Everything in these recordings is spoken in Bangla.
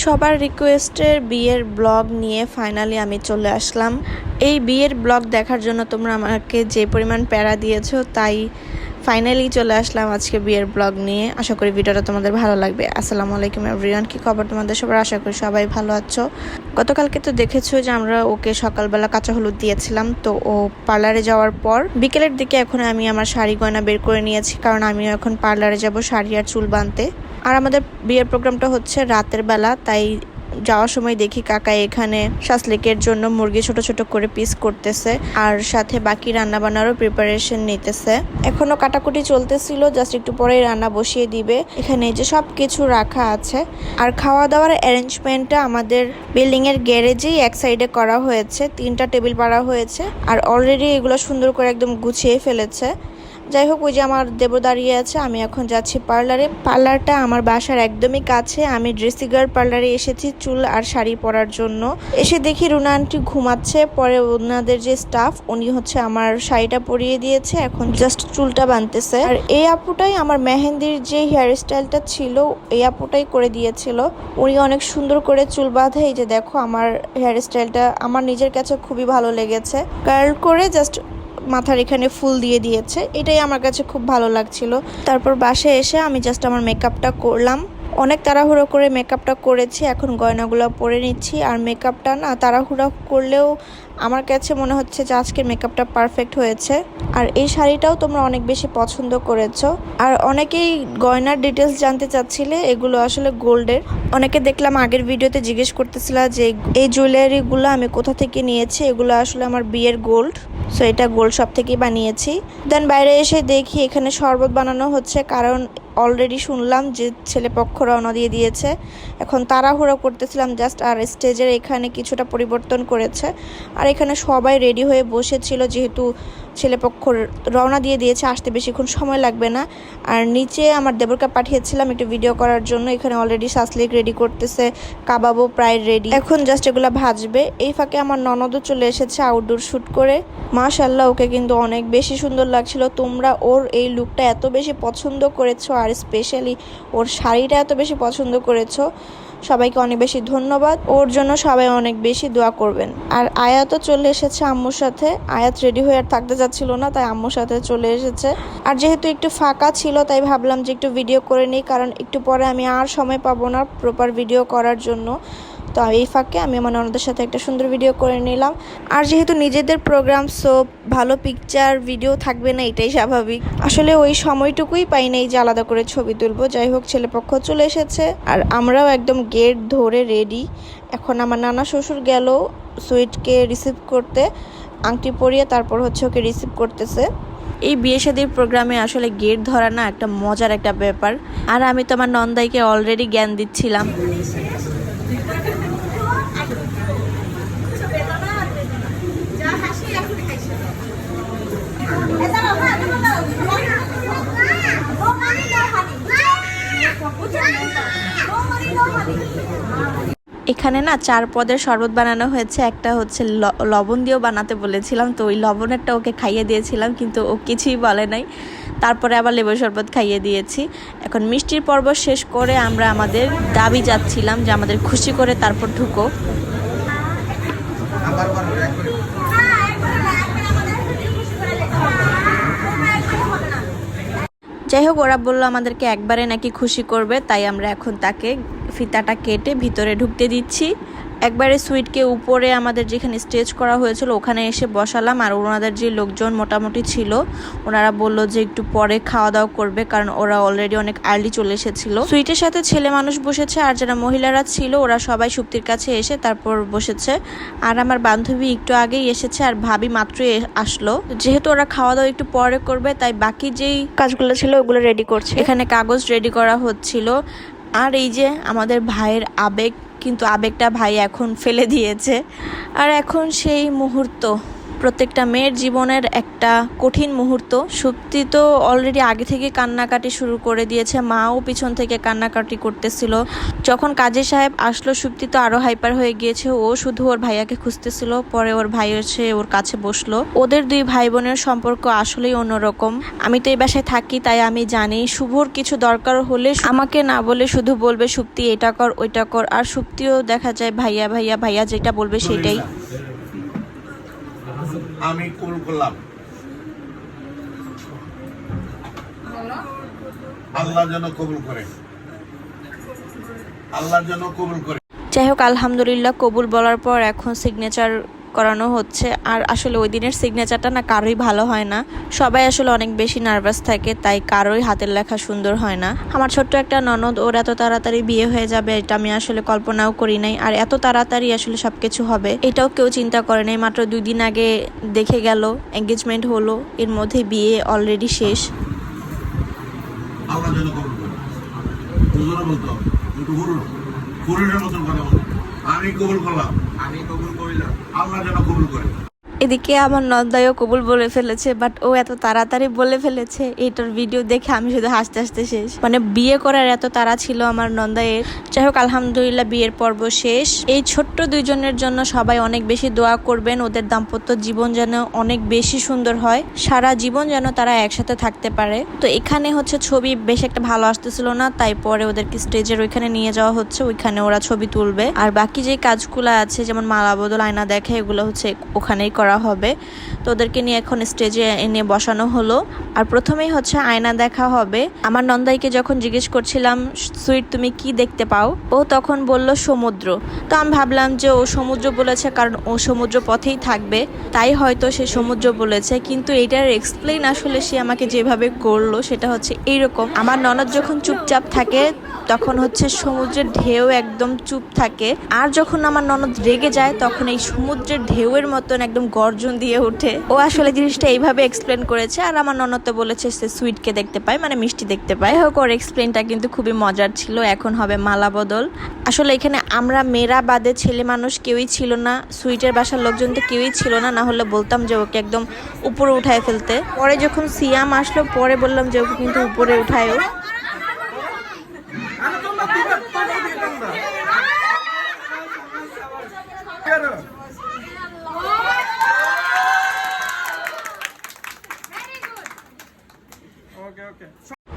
সবার রিকোয়েস্টের বিয়ের ব্লগ নিয়ে ফাইনালি আমি চলে আসলাম। এই বিয়ের ব্লগ দেখার জন্য তোমরা আমাকে যে পরিমাণ প্যারা দিয়েছ তাই ফাইনালি চলে আসলাম আজকে বিয়ের ব্লগ নিয়ে। আশা করি ভিডিওটা তোমাদের ভালো লাগবে। আসসালামু আলাইকুম এভরিওয়ান কি খবর তোমাদের সবার? আশা করি সবাই ভালো আছো। গতকালকে তো দেখেছ যে আমরা ওকে সকালবেলা কাঁচা হলুদ দিয়েছিলাম, তো ও পার্লারে যাওয়ার পর বিকেলের দিকে এখন আমি আমার শাড়ি গয়না বের করে নিয়েছি, কারণ আমিও এখন পার্লারে যাব শাড়ি আর চুল বাঁধতে আর আমাদের বিয়ের প্রোগ্রামটা হচ্ছে রাতের বেলা, তাই যাওয়ার সময় দেখি কাকা এখানে শাসলিকের জন্য মুরগি ছোট ছোট করে পিস করতেছে আর সাথে বাকি রান্না বান্নারও প্রিপারেশন নিতেছে। এখনও কাটাকুটি চলতেছিল জাস্ট একটু পরেই রান্না বসিয়ে দিবে। এখানে যে সব কিছু রাখা আছে। আর খাওয়া দাওয়ার অ্যারেঞ্জমেন্টটা আমাদের বিল্ডিং এর গ্যারেজেই এক সাইডে করা হয়েছে, তিনটা টেবিল পাড়া হয়েছে। আর অলরেডি এগুলো সুন্দর করে একদম গুছিয়ে ফেলেছে। যাই হোক, ওই যে আমার দেব দাঁড়িয়ে আছে, আমি এখন যাচ্ছি পার্লারে। পার্লারটা আমার বাসার একদমই কাছে। আমি ড্রেসিগার পার্লারে এসেছি চুল আর শাড়ি পরার জন্য। এসে দেখি রুনা আন্টি ঘুমাচ্ছে, পরে ওনাদের যে স্টাফ উনি হচ্ছে আমার শাড়িটা পরিয়ে দিয়েছে, এখন জাস্ট চুলটা বানতেছে। আর এই আপুটাই আমার মেহেন্দির যে হেয়ার স্টাইলটা ছিল, এই আপুটাই করে দিয়েছিল। উনি অনেক সুন্দর করে চুল বাঁধে, এই যে দেখো আমার হেয়ার স্টাইলটা আমার নিজের কাছে খুবই ভালো লেগেছে। কার্ল করে জাস্ট মাথার এখানে ফুল দিয়ে দিয়েছে। এটাই আমার কাছে খুব ভালো লাগছিল। তারপর বাসায় এসে আমি জাস্ট আমার মেকআপটা করলাম। অনেক তাড়াহুড়ো করে মেকআপটা করেছি, এখন গয়নাগুলো পরে নিচ্ছি। আর মেকআপটা না তাড়াহুড়ো করলেও আমার কাছে মনে হচ্ছে যে আজকের মেকআপটা পারফেক্ট হয়েছে। আর এই শাড়িটাও তোমরা অনেক বেশি পছন্দ করেছ। আর অনেকেই গয়নার ডিটেলস জানতে চাচ্ছিলে, এগুলো আসলে গোল্ডের। অনেকে দেখলাম আগের ভিডিওতে জিজ্ঞেস করতেছিল যে এই জুয়েলারিগুলো আমি কোথা থেকে নিয়েছি? এগুলো আসলে আমার বিয়ের গোল্ড সো এটা গোল শপ থেকেই বানিয়েছি। দেন বাইরে এসে দেখি এখানে শরবত বানানো হচ্ছে, কারণ অলরেডি শুনলাম যে ছেলে পক্ষ রওনা দিয়ে দিয়েছে। এখন তাড়াহুড়ো করতেছিলাম জাস্ট আর স্টেজের এখানে কিছুটা পরিবর্তন করেছে। আর এখানে সবাই রেডি হয়ে বসেছিল যেহেতু ছেলেপক্ষ রওনা দিয়ে দিয়েছে, আসতে বেশিক্ষণ সময় লাগবে না। আর নিচে আমার দেবরকে পাঠিয়েছিলাম একটু ভিডিও করার জন্য, এখানে অলরেডি সাসলিক রেডি করতেছে, কাবাবও প্রায় রেডি এখন জাস্ট এগুলো ভাজবে। এই ফাঁকে আমার ননদও চলে এসেছে আউটডোর শ্যুট করে। মাশাল্লাহ ওকে কিন্তু অনেক বেশি সুন্দর লাগছিল। তোমরা ওর এই লুকটা এত বেশি পছন্দ করেছ আর স্পেশালি ওর শাড়িটা এত বেশি পছন্দ করেছ, সবাইকে অনেক বেশি ধন্যবাদ। ওর জন্য সবাই অনেক বেশি দোয়া করবেন। আর আয়া তো চলে এসেছে আম্মুর সাথে। আয়াত রেডি হয়ে আর থাকতে যাচ্ছিল না, তাই আম্মুর সাথে চলে এসেছে। আর যেহেতু একটু ফাঁকা ছিল, তাই ভাবলাম যে একটু ভিডিও করে নিই, কারণ একটু পরে আমি আর সময় পাবো না প্রপার ভিডিও করার জন্য। তো এই ফাঁকে, আমি আমার ননদের সাথে একটা সুন্দর ভিডিও করে নিলাম। আর যেহেতু নিজেদের প্রোগ্রাম সো ভালো পিকচার ভিডিও থাকবে না, এটাই স্বাভাবিক। আসলে ওই সময়টুকুই পাই নাই যে আলাদা করে ছবি তুলবো। যাই হোক ছেলেপক্ষ চলে এসেছে। আর আমরাও একদম গেট ধরে রেডি এখন আমার নানা শ্বশুর গেল সুইটকে রিসিভ করতে। আংটি পরিয়ে তারপর হচ্ছে ওকে রিসিভ করতেছে। এই বিয়ে শাদীর প্রোগ্রামে আসলে গেট ধরা না একটা মজার একটা ব্যাপার। আর আমি তো আমার নন্দাইকে অলরেডি জ্ঞান দিচ্ছিলাম। এখানে না চার পদের শরবত বানানো হয়েছে। একটা হচ্ছে লবণ দিয়েও বানাতে বলেছিলাম, তো ওই লবণেরটা ওকে খাইয়ে দিয়েছিলাম, কিন্তু ও কিছুই বলে নাই। তারপরে আবার লেবু শরবত খাইয়ে দিয়েছি। এখন মিষ্টির পর্ব শেষ করে আমরা আমাদের দাবি যাচ্ছিলাম যে আমাদের খুশি করে তারপর ঢুকো। যাই হোক, ওরা বলল আমাদেরকে একবারে নাকি খুশি করবে, তাই আমরা এখন তাকে ফিতাটা কেটে ভিতরে ঢুকতে দিচ্ছি। একবারে সুইটকে উপরে আমাদের যেখানে স্টেজ করা হয়েছিল, ওখানে এসে বসালাম। আর ওনাদের যে লোকজন মোটামুটি ছিল, ওনারা বলল যে একটু পরে খাওয়া দাওয়া করবে, কারণ ওরা অলরেডি অনেক আর্লি চলে এসেছিল। সুইটের সাথে ছেলে মানুষ বসেছে, আর যারা মহিলারা ছিল, ওরা সবাই সুপ্তির কাছে এসে তারপর বসেছে। আর আমার বান্ধবী একটু আগেই এসেছে, আর ভাবি মাত্রই আসলো। যেহেতু ওরা খাওয়া দাওয়া একটু পরে করবে, তাই বাকি যেই কাজগুলো ছিল, ওগুলো রেডি করছে। এখানে কাগজ রেডি করা হচ্ছিল। আর এই যে আমাদের ভাইয়ের আবেগ, কিন্তু আবেগটা ভাই এখন ফেলে দিয়েছে। আর এখন সেই মুহূর্ত প্রত্যেকটা মেয়ের জীবনের একটা কঠিন মুহূর্ত। সুপ্তি তো অলরেডি আগে থেকে কান্নাকাটি শুরু করে দিয়েছে। মাও পিছন থেকে কান্নাকাটি করতেছিল। যখন কাজী সাহেব আসলো সুপ্তি তো আরও হাইপার হয়ে গিয়েছে। ও শুধু ওর ভাইয়াকে খুঁজতেছিল। পরে ওর ভাই এসে ওর কাছে বসল। ওদের দুই ভাই বোনের সম্পর্ক আসলেই অন্যরকম। আমি তো এই বাসায় থাকি তাই আমি জানি। শুভর কিছু দরকার হলে আমাকে না বলে শুধু বলবে সুপ্তি এটা কর ওইটা কর। আর সুপ্তিও দেখা যায় ভাইয়া ভাইয়া ভাইয়া যেটা বলবে সেটাই। আমি কুল করলাম আল্লাহ যেন কবুল করে। আল্লাহ যেন কবুল করে। যাই হোক আলহামদুলিল্লাহ কবুল বলার পর এখন সিগনেচার করানো হচ্ছে। আর আসলে ওই দিনের সিগনেচারটা না কারোই ভালো হয় না। সবাই আসলে অনেক বেশি নার্ভাস থাকে তাই কারোই হাতের লেখা সুন্দর হয় না। আমার ছোট্ট একটা ননদ ওর এত তাড়াতাড়ি বিয়ে হয়ে যাবে এটা আমি আসলে কল্পনাও করি নাই। আর এত তাড়াতাড়ি আসলে সবকিছু হবে এটাও কেউ চিন্তা করে নাই। মাত্র দুই দিন আগে দেখে গেল এঙ্গেজমেন্ট হলো এর মধ্যে বিয়ে অলরেডি শেষ। আমি কবুল করলাম। আমি কবুল আল্লাহ যেন কবুল করে। এদিকে আমার নন্দায়ও কবুল বলে ফেলেছে বাট ও এত তাড়াতাড়ি বলে ফেলেছে এটার ভিডিও দেখে আমি শুধু হাসতে হাসতে শেষ। মানে বিয়ে করার এত তাড়া ছিল আমার নন্দায়ের। যাই হোক, আলহামদুলিল্লাহ বিয়ের পর্ব শেষ। এই ছোট্ট দুইজনের জন্য সবাই অনেক বেশি দোয়া করবেন, ওদের দাম্পত্য জীবন যেন অনেক বেশি সুন্দর হয়। সারা জীবন যেন তারা একসাথে থাকতে পারে। তো এখানে হচ্ছে ছবি বেশ একটা ভালো আসতেছিল না, তাই পরে ওদেরকে স্টেজের ওইখানে নিয়ে যাওয়া হচ্ছে, ওইখানে ওরা ছবি তুলবে। আর বাকি যে কাজগুলো আছে, যেমন মালা বদল, আয়না দেখা, এগুলো হচ্ছে ওখানেই করা হবে। তো ওদেরকে নিয়ে এখন স্টেজে এনে বসানো হলো। আর প্রথমেই হচ্ছে আয়না দেখা হবে। আমার নন্দাইকে যখন জিজ্ঞেস করছিলাম, সুইট, তুমি কি দেখতে পাও? ও তখন বলল, সমুদ্র। তো আমি ভাবলাম যে ও সমুদ্র বলেছে, কারণ ও সমুদ্র পথেই থাকবে। তাই হয়তো সে সমুদ্র বলেছে, কিন্তু এটার এক্সপ্লেন আসলে সে আমাকে যেভাবে করল সেটা হচ্ছে এইরকম। আমার ননদ যখন চুপচাপ থাকে, তখন হচ্ছে সমুদ্রের ঢেউ একদম চুপ থাকে। আর যখন আমার ননদ রেগে যায়, তখন এই সমুদ্রের ঢেউয়ের মতন একদম গর্জন দিয়ে ওঠে। ও আসলে জিনিসটা এইভাবে এক্সপ্লেন করেছে। আর আমার ননদ তো বলেছে সে সুইটকে দেখতে পায় মানে মিষ্টি দেখতে পায়। হোক ওর এক্সপ্লেনটা কিন্তু খুবই মজার ছিল। এখন হবে মালা বদল। আসলে এখানে আমরা মেয়েরা বাদে ছেলে মানুষ কেউই ছিল না। সুইটের বাসার লোকজন তো কেউই ছিল না। না হলে বলতাম যে ওকে একদম উপরে উঠায় ফেলতে। পরে যখন সিয়াম আসলো, পরে বললাম যে ওকে কিন্তু উপরে উঠায়ও।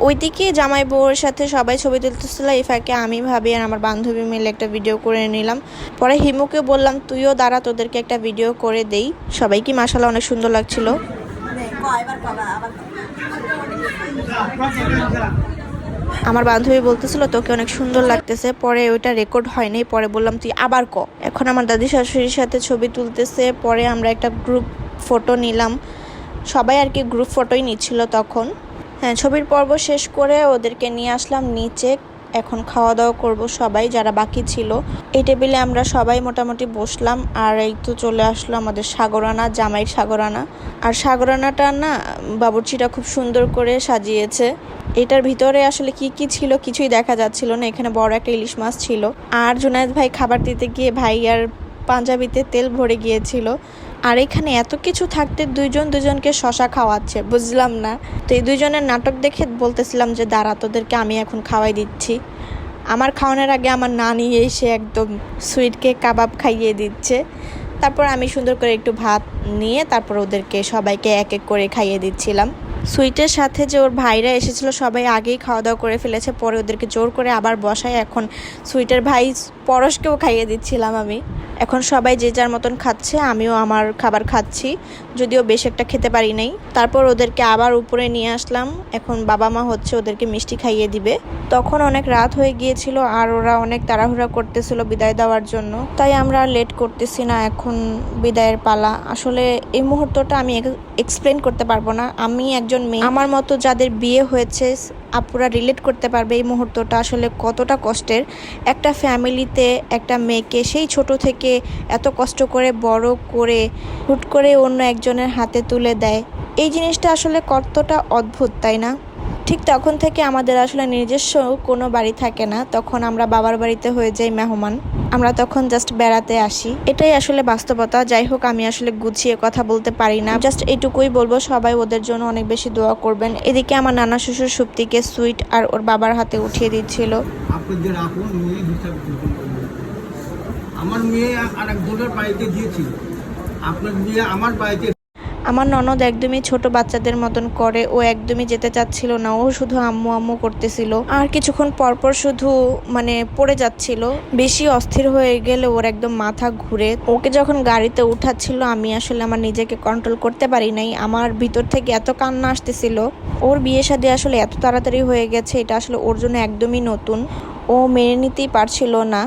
ওইদিকে জামাই বউয়ের সাথে সবাই ছবি তুলতেছিল এই ফাঁকে আমি, ভাবি আর আমার বান্ধবী মিলে একটা ভিডিও করে নিলাম। পরে হিমুকে বললাম, তুইও দাঁড়া, তোদেরকে একটা ভিডিও করে দেই। সবাই কি মাসালা অনেক সুন্দর লাগছিল। আমার বান্ধবী বলতেছিল, তোকে অনেক সুন্দর লাগতেছে। পরে ওইটা রেকর্ড হয়নি, পরে বললাম, তুই আবার ক? এখন আমার দাদি শাশুড়ির সাথে ছবি তুলতেছে, পরে আমরা একটা গ্রুপ ফটো নিলাম। সবাই আর কি গ্রুপ ফটোই নিচ্ছিল তখন। হ্যাঁ ছবির পর্ব শেষ করে ওদেরকে নিয়ে আসলাম নিচে। এখন খাওয়া দাওয়া করব সবাই, যারা বাকি ছিল। এই টেবিলে আমরা সবাই মোটামুটি বসলাম, আর এই তো চলে আসলো আমাদের সাগরানা জামাইয়ের সাগরানা। আর সাগরানাটা না, বাবুর্চিটা খুব সুন্দর করে সাজিয়েছে। এটার ভিতরে আসলে কি কি ছিল কিছুই দেখা যাচ্ছিল না, এখানে বড় একটা ইলিশ মাছ ছিল। আর জুনায়েদ ভাই খাবার দিতে গিয়ে ভাই আর পাঞ্জাবিতে তেল ভরে গিয়েছিল। আর এখানে এত কিছু থাকতে দুইজন দুজনকে শশা খাওয়াচ্ছে, বুঝলাম না। তো এই দুইজনের নাটক দেখে বলতেছিলাম যে, দাঁড়া, তোদেরকে আমি এখন খাওয়াই দিচ্ছি। আমার খাওয়ানোর আগে আমার নানি এসে একদম সুইটকে কাবাব খাইয়ে দিচ্ছে। তারপর আমি সুন্দর করে একটু ভাত নিয়ে তারপর ওদেরকে সবাইকে এক এক করে খাইয়ে দিচ্ছিলাম। সুইটের সাথে যে ওর ভাইরা এসেছিল, সবাই আগেই খাওয়া দাওয়া করে ফেলেছে, পরে ওদেরকে জোর করে আবার বসায় এখন সুইটের ভাই পরশকেও খাইয়ে দিচ্ছিলাম আমি। এখন সবাই যে যার মতন খাচ্ছে, আমিও আমার খাবার খাচ্ছি। যদিও বেশ একটা খেতে পারি নাই। তারপর ওদেরকে আবার উপরে নিয়ে আসলাম। এখন বাবা মা হচ্ছে ওদেরকে মিষ্টি খাইয়ে দিবে। তখন অনেক রাত হয়ে গিয়েছিল, আর ওরা অনেক তাড়াহুড়া করতেছিল বিদায় দেওয়ার জন্য। তাই আমরা আর লেট করতেছি না, এখন বিদায়ের পালা। আসলে এই মুহূর্তটা আমি এক্সপ্লেন করতে পারব না। আমি একজন মেয়ে। আমার মতো যাদের বিয়ে হয়েছে, আপুরা রিলেট করতে পারবে এই মুহূর্তটা আসলে কতটা কষ্টের। একটা ফ্যামিলিতে একটা মেয়েকে সেই ছোট থেকে এত কষ্ট করে, বড় করে, হুট করে অন্য একজনের হাতে তুলে দেয়। এই জিনিসটা আসলে কতটা অদ্ভুত, তাই না? ঠিক তখন থেকে আমাদের আসলে নিজস্ব কোনো বাড়ি থাকে না। তখন আমরা বাবার বাড়িতে হয়ে যাই মেহমান। আমরা তখন জাস্ট বেড়াতে আসি। এটাই আসলে বাস্তবতা। যাই হোক, আমি আসলে গুছিয়ে কথা বলতে পারি না। জাস্ট এইটুকুই বলব, সবাই ওদের জন্য অনেক বেশি দোয়া করবেন। এদিকে আমার নানা শ্বশুর সুপ্তিকে সুইট আর ওর বাবার হাতে উঠিয়ে দিচ্ছিল। আমার মেয়ে আর একজনের বাড়িতে আপনার মেয়ে আমার বাড়িতে আমার ননদ একদমই ছোট বাচ্চাদের মতন করে, ও একদমই যেতে চাচ্ছিল না, ও শুধু আম্মু আম্মু করতেছিল। আর কিছুক্ষণ পরপর শুধু মানে পড়ে যাচ্ছিল। বেশি অস্থির হয়ে গেলে ওর একদম মাথা ঘুরে, ওকে যখন গাড়িতে উঠাচ্ছিল, আমি আসলে আমার নিজেকে কন্ট্রোল করতে পারি নাই। আমার ভিতর থেকে এত কান্না আসতেছিল। ওর বিয়ে শাদী আসলে এত তাড়াতাড়ি হয়ে গেছে, এটা আসলে ওর জন্য একদমই নতুন। ও মেনে নিতেই পারছিল না।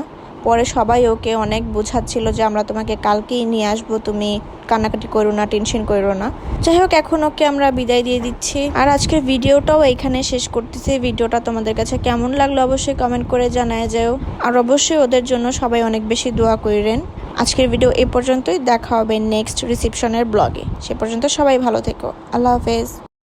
পরে সবাই ওকে অনেক বোঝাচ্ছিল যে আমরা তোমাকে কালকেই নিয়ে আসব, তুমি কান্নাকাটি করো না, টেনশন করো না। যাই হোক, এখন ওকে আমরা বিদায় দিয়ে দিচ্ছি। আর আজকের ভিডিওটাও এখানে শেষ করতেছি। ভিডিওটা তোমাদের কাছে কেমন লাগল অবশ্যই কমেন্ট করে জানায় যাও। আর অবশ্যই ওদের জন্য সবাই অনেক বেশি দোয়া করেন আজকের ভিডিও এই পর্যন্তই। দেখা হবে নেক্সট রিসেপশনের ব্লগে সে পর্যন্ত সবাই ভালো থেকো। আল্লাহ হাফেজ।